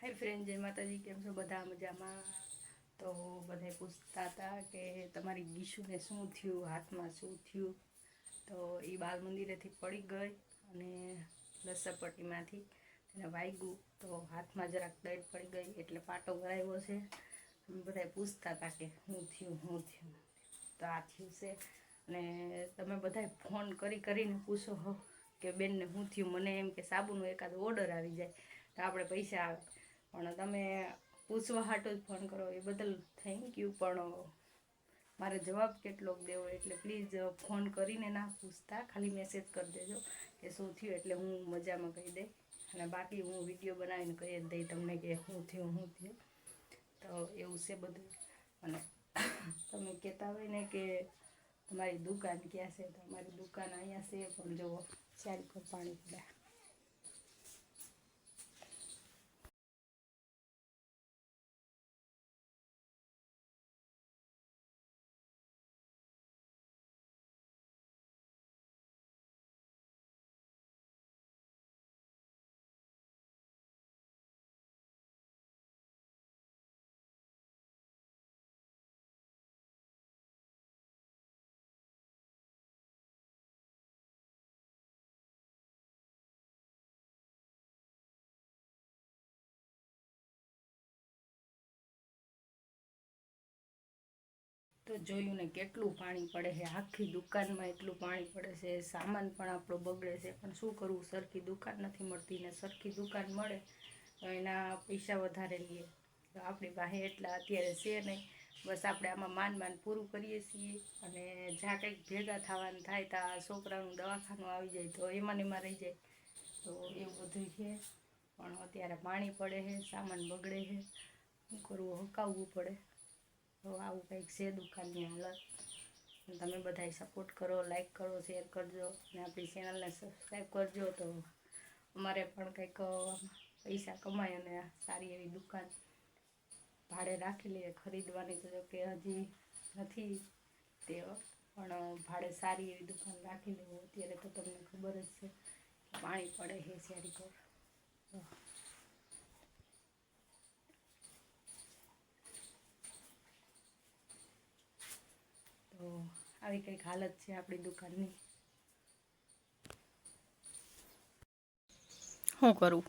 હાય friend જય માતાજી. કેમ છો? બધા મજામાં? તો બધા પૂછતા હતા કે તમારી ગીશુને શું થયું? હાથમાં શું થયું? તો એ બાલ મંદિરેથી પડી ગઈ અને લસરપટ્ટીમાંથી એને વાગ્યું તો હાથમાં જરાક દર્દ પડી ગઈ એટલે પાટો ભરાયો છે. બધા પૂછતા હતા કે શું થયું શું થયું? તો આ થયું છે. અને તમે બધા ફોન કરી કરીને પૂછો હો કે બેનને શું થયું? મને એમ કે સાબુનો એકાદ ઓર્ડર આવી જાય. તો આપણે પૈસા આવે પણ તમે પૂછવા હાટો જ ફોન કરો, એ બદલ થેન્ક યુ પણ, મારે જવાબ કેટલોક દેવો એટલે પ્લીઝ ફોન કરીને ના પૂછતા, ખાલી મેસેજ કરી દેજો કે શું થયું એટલે હું મજામાં કહી દઈ. અને બાકી હું વીડિયો બનાવીને કહી જ દઈ તમને કે શું થયું શું થયું. તો એવું છે બધું. અને તમે કહેતા હોય ને કે તમારી દુકાન ક્યાં છે? તો અમારી દુકાન અહીંયા છે, પણ જુઓ ચાર પાણી પડ્યા તો જોયું ને કેટલું પાણી પડે છે. આખી દુકાનમાં એટલું પાણી પડે છે. સામાન પણ આપણો બગડે છે. પણ શું કરવું? સરખી દુકાન નથી મળતી ને સરખી દુકાન મળે તો એના પૈસા વધારે લઈએ. તો આપણી પાસે એટલા અત્યારે છે નહીં. બસ આપણે આમાં માંડ માન પૂરું કરીએ છીએ અને જ્યાં કંઈક ભેગા થવાનું થાય તો આ છોકરાનું દવાખાનું આવી જાય તો એમાં એમાં રહી જાય. તો એવું બધું છે. પણ અત્યારે પાણી પડે છે, સામાન બગડે છે. શું કરવું? હકાવવું પડે. તો આવું કંઈક છે દુકાનની હાલત. તમે બધાય સપોર્ટ કરો લાઈક કરો શેર કરજો. અને આપણી ચેનલને સબસ્ક્રાઈબ કરજો તો અમારે પણ કંઈક પૈસા કમાય અને સારી એવી દુકાન ભાડે રાખી લઈએ ખરીદવાની તો કે હજી નથી તે, પણ ભાડે સારી એવી દુકાન રાખી લેવું. અત્યારે તો તમને ખબર જ છે પાણી પડે છે, શેરી પર. તો આવી કંઈક હાલત છે આપણી દુકાનની. શું કરું?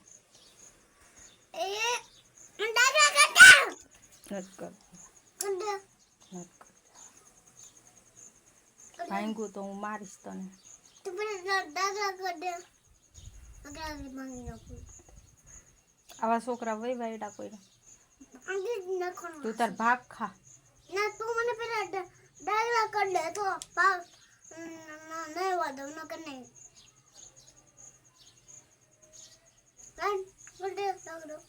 કર. તો હું મારીશ તને. આવા છોકરા વય વાયડા કોઈ તું તાર ભાગ ખા. ના તું મને પેલા ડાયરા કર દે તો પાક નહીં વાદો ન કર નહીં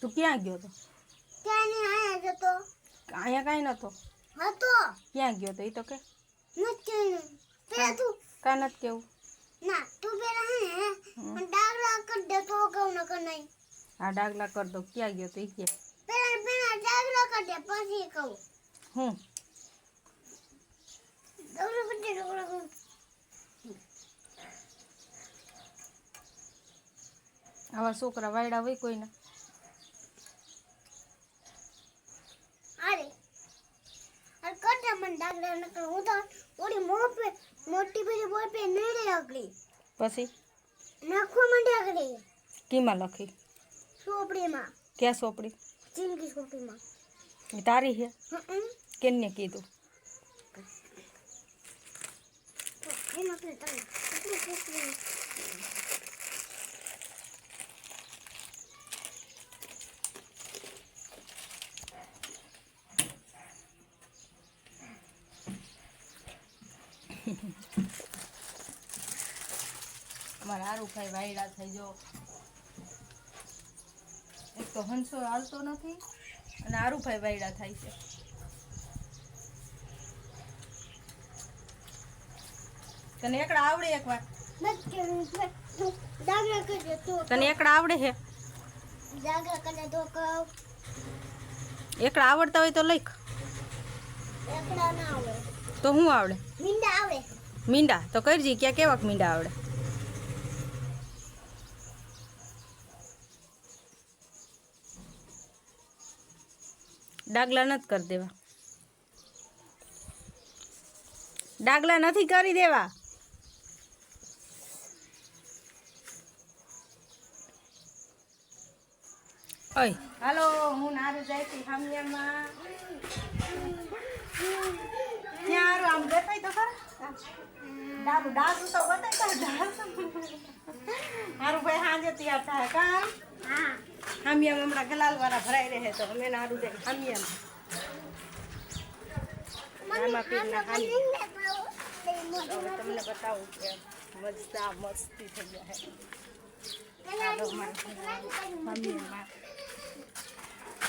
તું ક્યાં ગયો તો ક્યાં નહીં આયા જતો અહીંયા કાઈ નતો હતો ક્યાં ગયો તો એ તો કે નથી પેલા તું કા નથી કેવું ના તું પેલા હે પણ ડાગલા કર દે તો કહું ન કર નહીં આ ડાગલા કર દો ક્યાં ગયો તો એ કે પેલા પેલા ડાગલા કર દે પછી કહું હું ડાયરા કર દે ડાયરા કર આવા છોકરા વાયડા હોય કોઈ ના અરે કર દે મને ડાયરા ન કર હું તો ઓડી મોં પે મોટી પેલી બોલ પે નહીં આગળી. પછી? નાખવા માંડે આગળી. કીમાં લખી? સોપડીમાં. ક્યાં સોપડી? ચીનકી સોપડીમાં. તારી હમ. કેને કીધું એમાં આપણે તમે કેટલું સોપડી અમારા હારું ખાઈ વાયડા થઈ જો. એક તો હંસો હાલતો નથી અને આરુભાઈ વાયડા થાય છે. તને એકડા આવડે એક વાર દાગરા કરે તો તને એકડા આવડે છે એકડા આવડતા હોય તો લખ. આવે તો શું આવડે મીંડા આવડે? મીંડા. તો કરજી ક્યાં કેવાક મીંડા આવડે? ડાગલા નથી કરી દેવા. ડાગલા નથી કરી દેવા. ઓય હાલો હું નારે જાય છે હામિયામાં ત્યાં હારું આમ દેખાય તો ખરા? દાદુ દાદુ તો બતાય તો ડાબુ હારું ભાઈ હાંજે તૈયાર થાય કામ હા હામિયામાં હમણાં ગલાલ વાળા ભરાઈ રહે તો અમે નારું જાય હામિયામાં તમને બતાવું કે મજા મસ્તી થઈ જાય હામિયામાં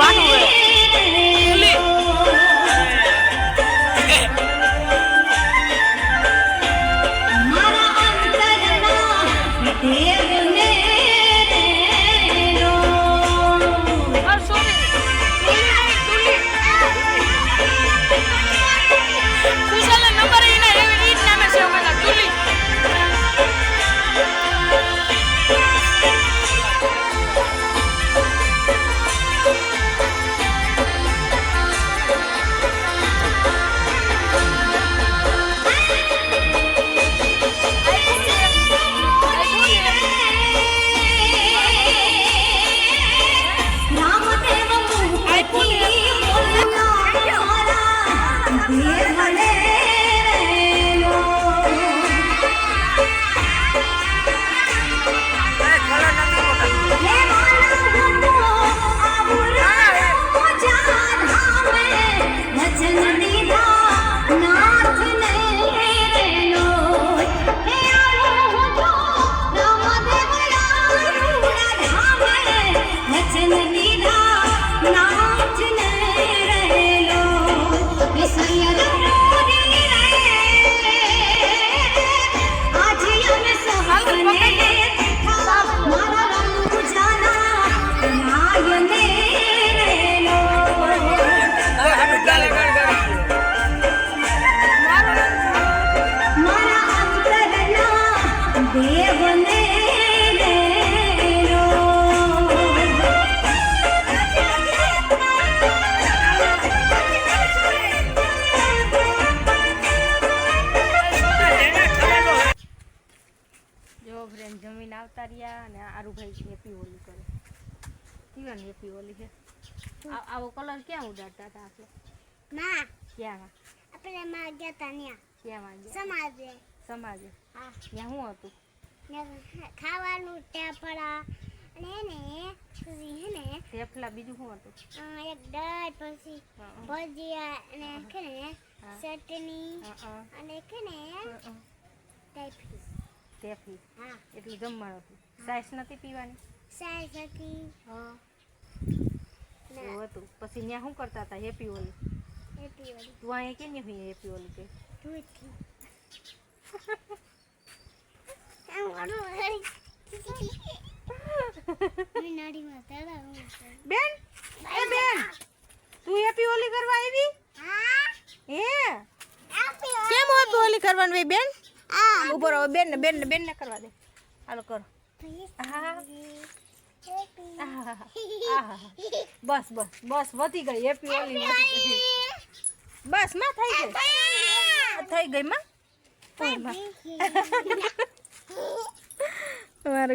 பாட்டு આવતા અને આરુભાઈ હેપી હોલી કરે. કેવાની હેપી હોલી છે આવો કલર ક્યાં ઉડાડતા હતા આપણે? ના. ક્યાં? આપણે માં ગયા તા ત્યાં ક્યાં વાગ્યા સમાજે. સમાજે. હા. ત્યાં શું હતું? ખાવાનું ટેપડા અને પછી હે ને થેપલા બીજું શું હતું? એક દાળ પછી. ભજીયા અને કે ને ચટણી. અને કે ને હં, હા. એટલું જમવાનું હતું સાઈસ નથી પીવાની? સાઈ નથી હા. એવું હતું. પછી ત્યાં શું કરતા હતા? હેપી ઓલી હેપી ઓલી તું અહીંયા કે નહીં હોય હેપી ઓલી કે? છે. બેન એ બેન તું હેપી ઓલી કરવા આવી? હે. કેમ હેપી હોલી કરવાની બેન? આ રહો. બેન ને બેન ને બેન ને કરવા દે. હાલો કરો. બસ બસ બસ વધી ગઈ. હેપી ઓલી બસમાં થઈ ગઈ. થઈ ગઈ માં. મારો